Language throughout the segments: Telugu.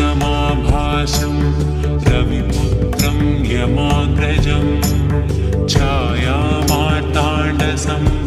समाभासं रविपुत्रं यमाग्रजं छायामार्ताण्डसम्भूतं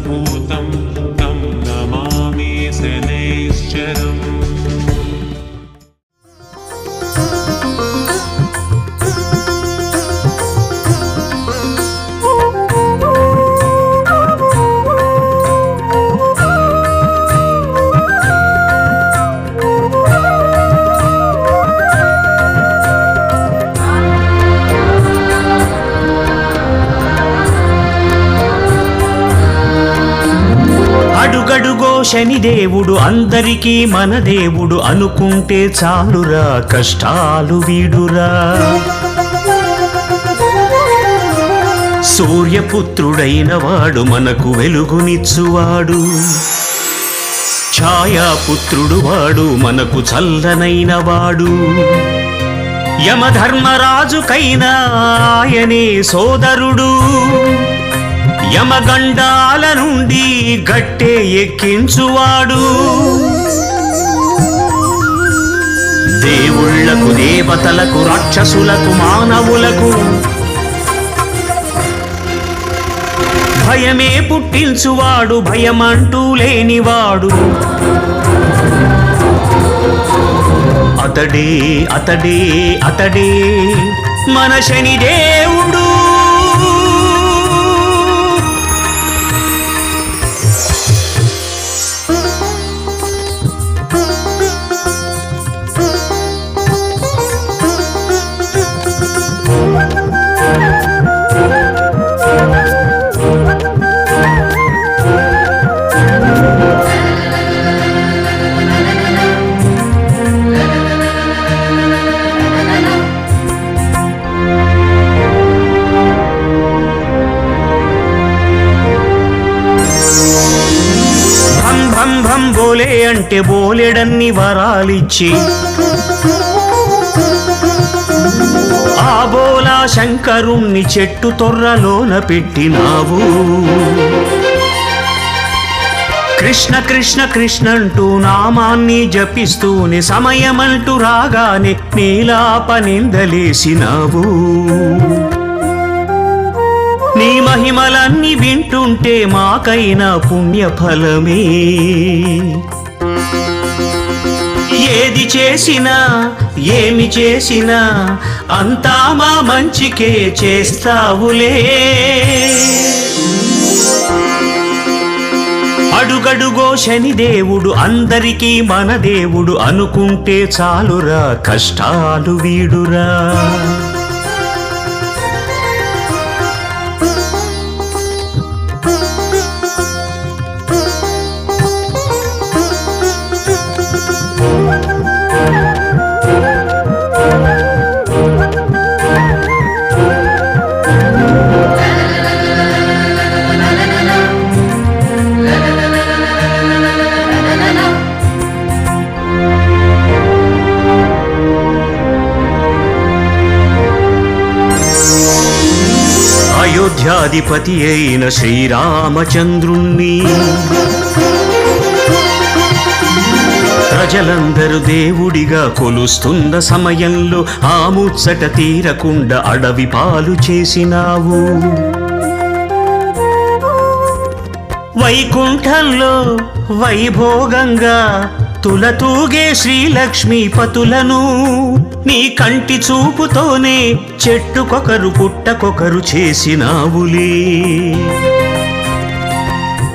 శని దేవుడు అందరికీ మన దేవుడు అనుకుంటే చాలురా కష్టాలు వీడురా. సూర్యపుత్రుడైన వాడు మనకు వెలుగునిచ్చువాడు. ఛాయాపుత్రుడు వాడు మనకు చల్లనైన వాడు. యమధర్మరాజుకైనా ఆయనే సోదరుడు. యమగండాల నుండి గట్టే ఎక్కించువాడు. దేవుళ్ళకు దేవతలకు రాక్షసులకు మానవులకు భయమే పుట్టించువాడు భయమంటూ లేనివాడు. అతడే అతడే అతడే మన శనిదేవుడు అంటే బోలెడన్ని వరాలిచ్చి. ఆ బోలా శంకరుణ్ణి చెట్టు తొర్రలోన పెట్టినావు. కృష్ణ కృష్ణ కృష్ణ అంటూ నామాన్ని జపిస్తూనే సమయమంటూ రాగానే నీలాప నిందలేసినావు. నీ మహిమలన్నీ వింటుంటే మాకైనా పుణ్యఫలమే. ఏది చేసినా ఏమి చేసినా అంతా మా మంచికే చేస్తావులే. అడుగడుగో శనిదేవుడు అందరికీ మన దేవుడు అనుకుంటే చాలురా కష్టాలు వీడురా. అధిపతి అయిన శ్రీరామచంద్రుణ్ణి. ప్రజలందరూ దేవుడిగా కొలుస్తున్న సమయంలో ఆ ముచ్చట తీరకుండా అడవి పాలు చేసినావు. వైకుంఠంలో వైభోగంగా తులతూగే శ్రీలక్ష్మీ పతులను నీ కంటి చూపుతోనే చెట్టుకొకరు పుట్టకొకరు చేసినావులే.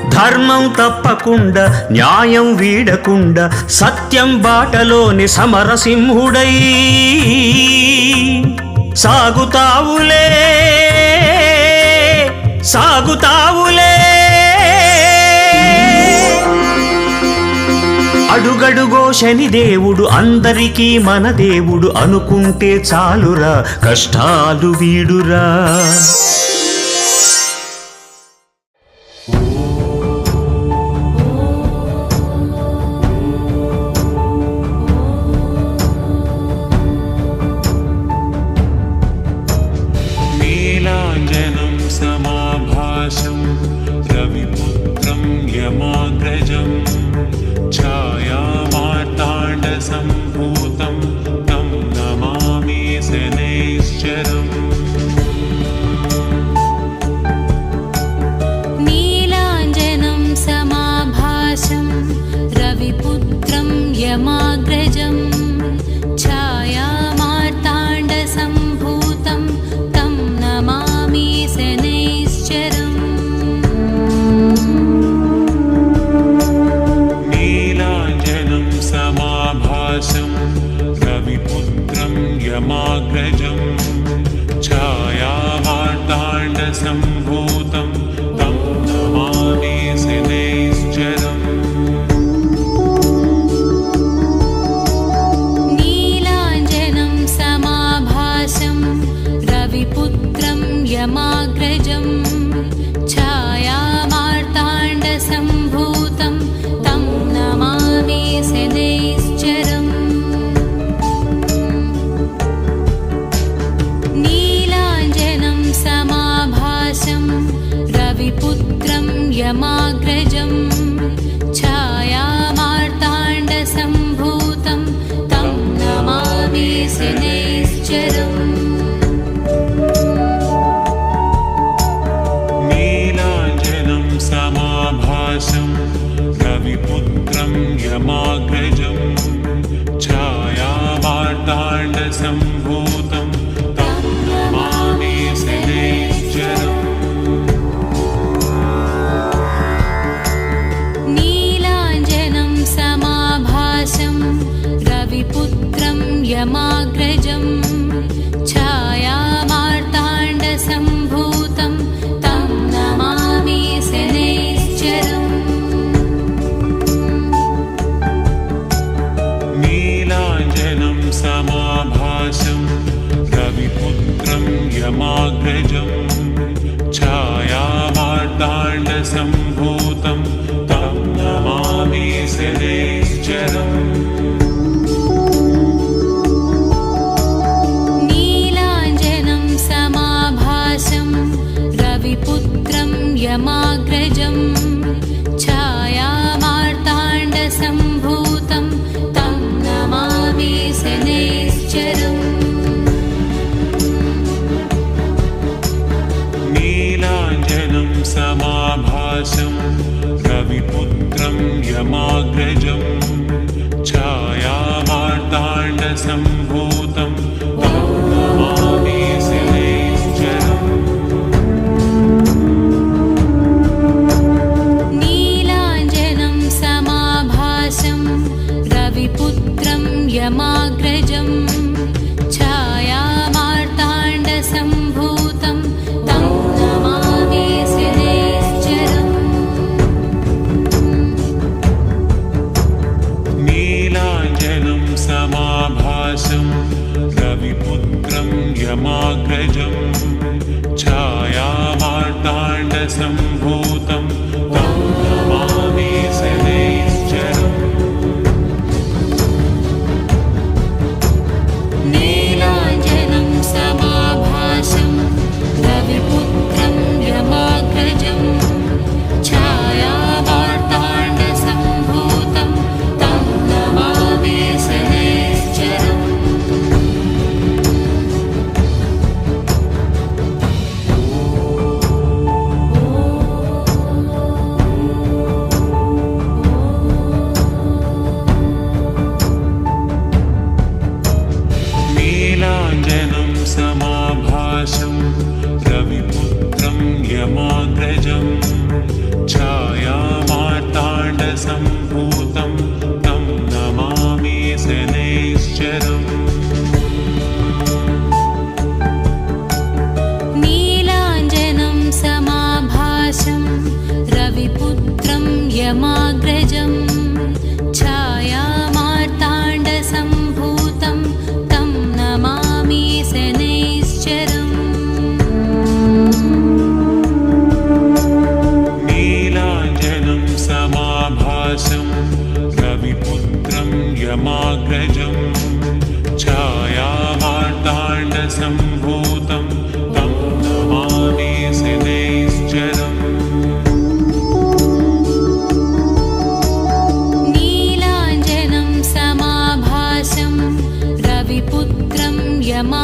ధర్మం తప్పకుండా న్యాయం వీడకుండా సత్యం బాటలోని సమరసింహుడై సాగుతావులే సాగుతావులే. అడుగడుగో శనిదేవుడు అందరికీ మన దేవుడు అనుకుంటే చాలురా కష్టాలు వీడురా. छायामार्ताण्डसम् जम् छायावार्ताण्डसम्भूतं तं न मावेशनैश्चरम् मीलाञ्जनं समाभाषम् कविपुत्रं यमाग्रजम्।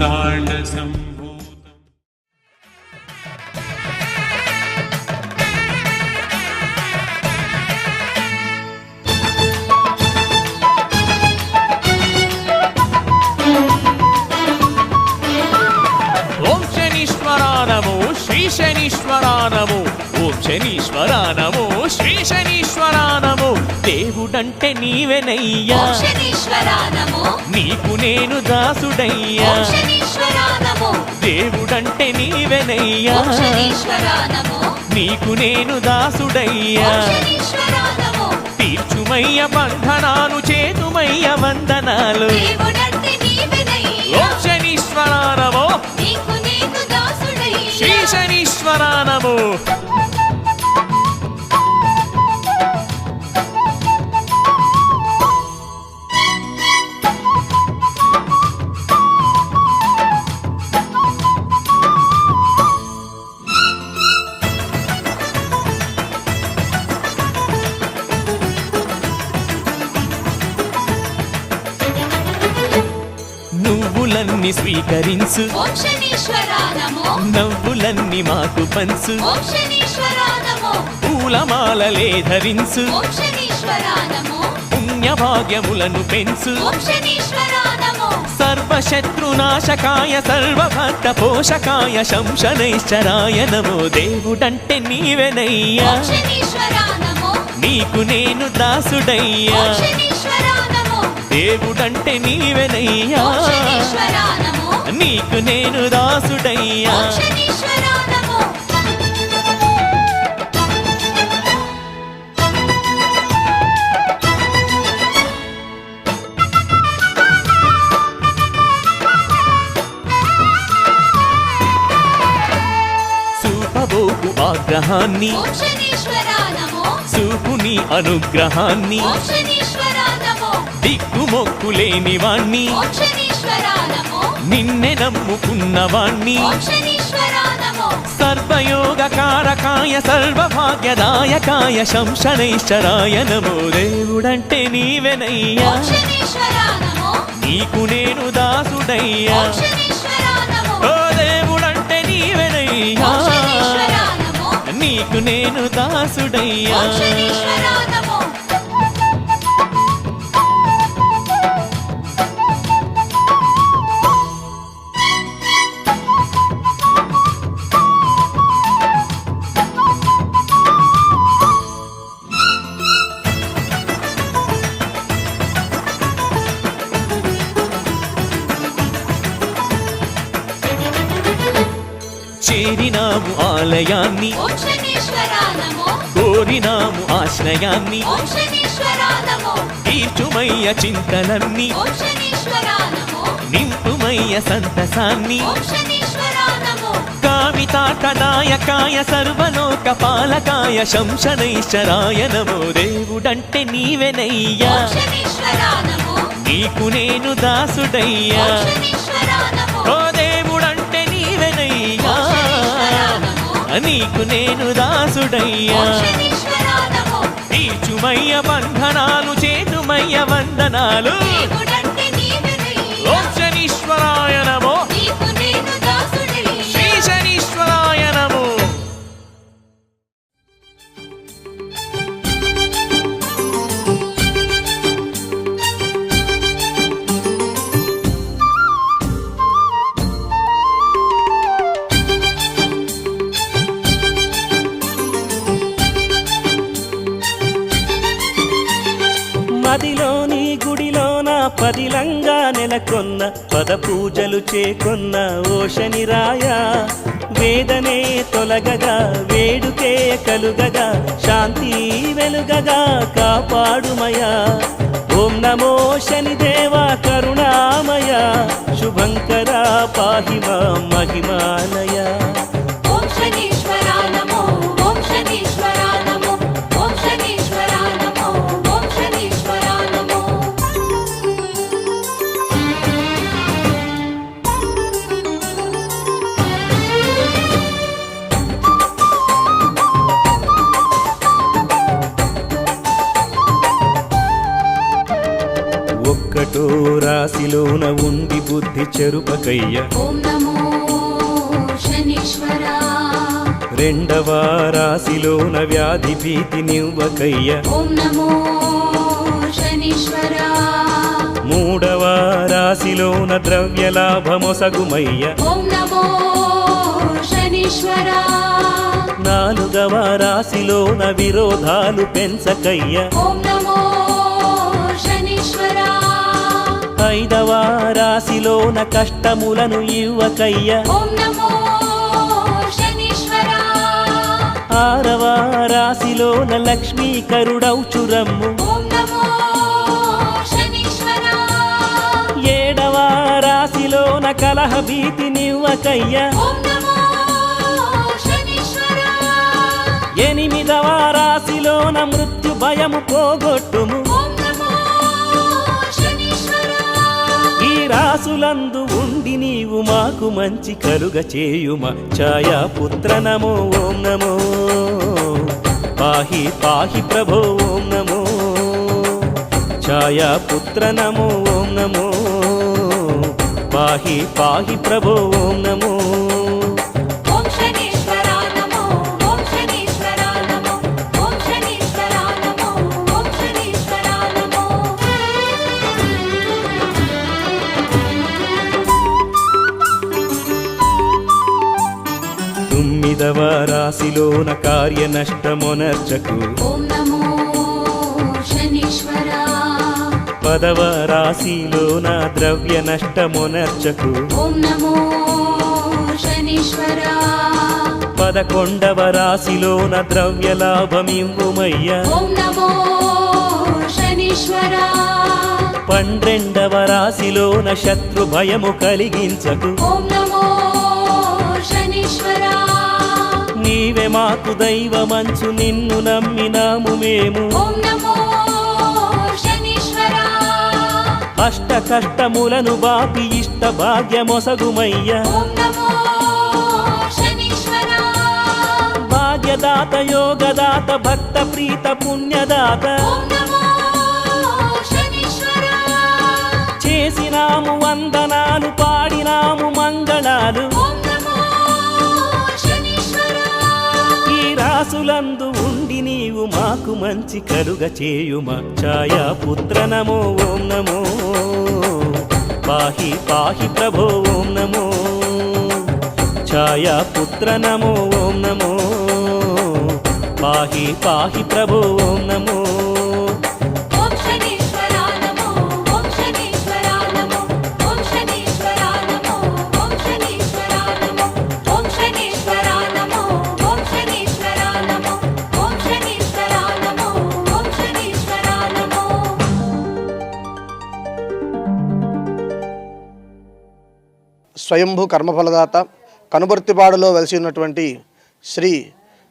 माताण्ड सम्भूतम् ॐ शनीश्वरा नमो श्रीशनीश्वरा नमो ॐ शनीश्वरा नमो శ్రీ శనీశ్వరా నమో దేవుడంటే నీవెనయ్యా. నీకు నేను దాసుడయ్యా. దేవుడంటే నీవెనయ్యా. నీకు నేను దాసుడయ్యా. తీర్చుమయ్య బంధనాలు చేతుమయ్య వందనాలు. దేవుడంటే నీవెనయ్యా. ఓం శనీశ్వరా నమో నీకు నేను శ్రీ దాసుడయ్యా మాకు పంచు. పూలమాలలే ధరించు. పుణ్యభాగ్యములను పెంచు. సర్వశత్రునాశకాయ సర్వభక్త పోషకాయ శంశనైశ్చరాయ నమో దేవుడంటే నీవెనయ్యా. నీకు నేను దాసుడయ్యా. దేవుడంటే నీవెనయ్యా. నీకు నేను దాసుడయ్యా. ఆగ్రహాన్ని చూపుని అనుగ్రహాన్ని ఓం శనీశ్వరా నమో దిక్కుమొక్కు లేని వాణ్ణి నిన్నె నమ్ముకున్నవాణ్ణి ఓం శనీశ్వరా నమో. సర్వయోగ కారకాయ సర్వభాగ్యదాయకాయ శంశనైశ్వరాయ నమో. దేవుడంటే నీవెనయ్యా. నీకు నేను దాసుడయ్యా. ఓం దేవుడంటే నీవెనయ్యా. నీకు నేను దాసుడయ్యా. చేరినాము ఆలయాన్ని. కోరినాము ఆశ్రయాన్ని. తీర్చుమయ్య చింతలన్నీ. నమో నింపుమయ్య సంతసాన్ని. కామితాటనాయకాయ సర్వలోక పాలకాయ శంశనైశ్వరాయ నమో దేవుడంటే నీవెనయ్యా నీకు నేను దాసుడయ్యా. నీకు నేను దాసుడయ్యా. తీర్చుమయ్య బంధనాలు చేతుమయ్య వందనాలు. పదిలంగా నెలకొన్న పద పూజలు చేకొన్న ఓ శనిరాయ వేదనే తొలగగా వేడుకే కలుగగా శాంతి వెలుగగా కాపాడుమయా. ఓం నమో శనిదేవా కరుణామయ. శుభంకర పాహిమ మహిమాలయ రాశిలోన ఉండి బుద్ధి చెరుపకయ్య. రెండవ రాశిలోన వ్యాధి భీతి నివ్వకయ్య. మూడవ రాశిలోన ద్రవ్య లాభమొసగుమయ్య నమో శనీశ్వర. నాలుగవ రాశిలోన విరోధాలు పెంచకయ్య. ఓం నమో ఐదవ రాశిలోన కష్టములను ఇవ్వకయ్య. ఆరవ రాశిలోన నమో శనీశ్వర. ఏడవ రాశిలోన కలహ భీతి నివ్వకయ్య ఎనిమిదవ రాశిలోన మృత్యు భయము పోగొట్టుము. రాసులందు ఉండి నీవు మాకు మంచి కలుగ చేయుమ. ఛాయా పుత్ర నమో ఓం నమో. పాహి పాహి ప్రభో ఓం నమో. ఛాయా పుత్ర నమో ఓం నమో. పాహి పాహి ప్రభో ఓం నమో. తొమ్మిదవ రాశిలోన కార్య నష్టమొనర్చకు పదవ రాశిలోన ద్రవ్య నష్టమొనర్చకు పదకొండవ రాశిలోన ద్రవ్య లాభమివ్వుమయ్య పన్నెండవ రాశిలోన శత్రు భయము కలిగించకు. ఓం నమో నీవే మాకు దైవమంచు నిన్ను నమ్మినాము మేము. అష్ట కష్టములను బాపి ఇష్ట భాగ్యమొసగుమయ్య. భాగ్యదాత యోగదాత భక్త ప్రీత పుణ్యదాత. చేసినాము వందనాలు పాడినాము మంగళాలు. మనసులందు ఉండి నీవు మాకు మంచి కలుగ చేయుమ. ఛాయా పుత్ర నమో ఓం నమో. పాహి పాహి ప్రభో ఓం నమో. ఛాయా పుత్ర నమో ఓం నమో. పాహి పాహి ప్రభో ఓం నమో. స్వయంభూ కర్మఫలదాత కనుబర్తిపాడులో వెలిసి ఉన్నటువంటి శ్రీ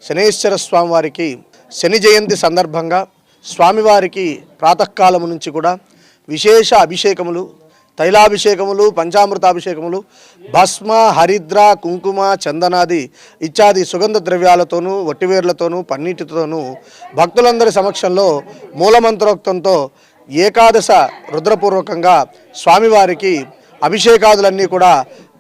శనేశ్వర స్వామివారికి శని జయంతి సందర్భంగా స్వామివారికి ప్రాతకాలము నుంచి కూడా విశేష అభిషేకములు తైలాభిషేకములు పంచామృతాభిషేకములు భస్మ హరిద్ర కుంకుమ చందనాది ఇత్యాది సుగంధ ద్రవ్యాలతోనూ వట్టివేర్లతోనూ పన్నీటితోనూ భక్తులందరి సమక్షంలో మూలమంత్రోక్తంతో ఏకాదశ రుద్రపూర్వకంగా స్వామివారికి అభిషేకాదులన్నీ కూడా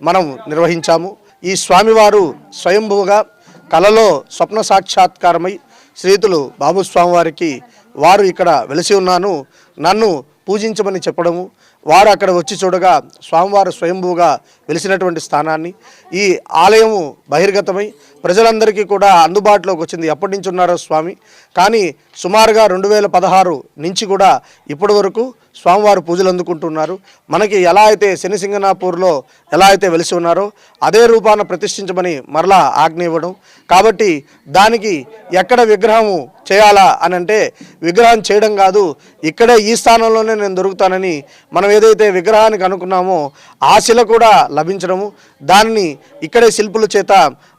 మనం నిర్వహించాము. ఈ స్వామివారు స్వయంభువుగా కలలో స్వప్న సాక్షాత్కారమై శ్రీతులు బాబు స్వామివారికి వారు ఇక్కడ వెలిసి ఉన్నాను. నన్ను పూజించమని చెప్పడము. వారు అక్కడ వచ్చి చూడగా స్వామివారు స్వయంభూగా వెలిసినటువంటి స్థానాన్ని. ఈ ఆలయము బహిర్గతమై ప్రజలందరికీ కూడా అందుబాటులోకి వచ్చింది. ఎప్పటి నుంచి ఉన్నారో స్వామి? కానీ సుమారుగా రెండు వేల పదహారు నుంచి కూడా ఇప్పటి వరకు స్వామివారు పూజలు అందుకుంటున్నారు. మనకి ఎలా అయితే శనిసింగనాపూర్లో ఎలా అయితే వెలిసి ఉన్నారో అదే రూపాన ప్రతిష్ఠించమని మరలా ఆజ్ఞ ఇవ్వడం. కాబట్టి దానికి ఎక్కడ విగ్రహము చేయాలా అని అంటే విగ్రహం చేయడం కాదు ఇక్కడే ఈ స్థానంలోనే నేను దొరుకుతానని మనం ఏదైతే విగ్రహానికి అనుకున్నామో ఆ శిల కూడా లభించడము. దాన్ని ఇక్కడే శిల్పుల చేత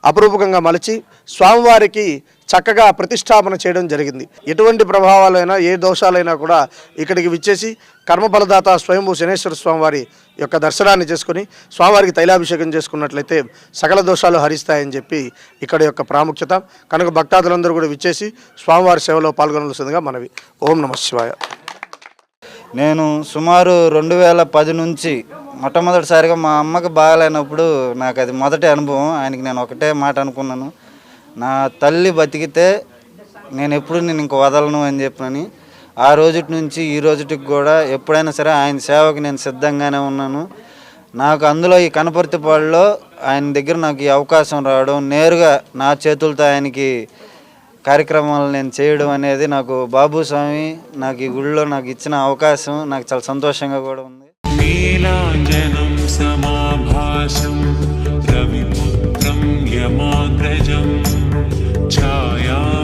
అపురూపకంగా మలచి స్వామివారికి చక్కగా ప్రతిష్టాపన చేయడం జరిగింది. ఎటువంటి ప్రభావాలైనా ఏ దోషాలైనా కూడా ఇక్కడికి విచ్చేసి కర్మఫలదాత స్వయంభూ శనేశ్వర స్వామివారి యొక్క దర్శనాన్ని చేసుకుని స్వామివారికి తైలాభిషేకం చేసుకున్నట్లయితే సకల దోషాలు హరిస్తాయని చెప్పి ఇక్కడ యొక్క ప్రాముఖ్యత. కనుక భక్తాదులందరూ కూడా విచ్చేసి స్వామివారి సేవలో పాల్గొనవలసిందిగా మనవి. ఓం నమ శివాయ. నేను సుమారు రెండు వేల పది నుంచి మొట్టమొదటిసారిగా మా అమ్మకి బాగాలేనప్పుడు నాకు అది మొదటి అనుభవం. ఆయనకి నేను ఒకటే మాట అనుకున్నాను. నా తల్లి బతికితే నేను ఎప్పుడు నేను ఇంక వదలను అని చెప్పని ఆ రోజుటి నుంచి ఈ రోజుటికి కూడా ఎప్పుడైనా సరే ఆయన సేవకు నేను సిద్ధంగానే ఉన్నాను. నాకు అందులో ఈ కనపర్తిపాడులో ఆయన దగ్గర నాకు ఈ అవకాశం రావడం నేరుగా నా చేతులతో ఆయనకి కార్యక్రమాలు నేను చేయడం అనేది నాకు బాబు స్వామి నాకు ఈ గుడిలో నాకు ఇచ్చిన అవకాశం. నాకు చాలా సంతోషంగా కూడా ఉంది. समाभाषं रविपुत्रं यमाग्रजं छायामार्ताण्डसम्।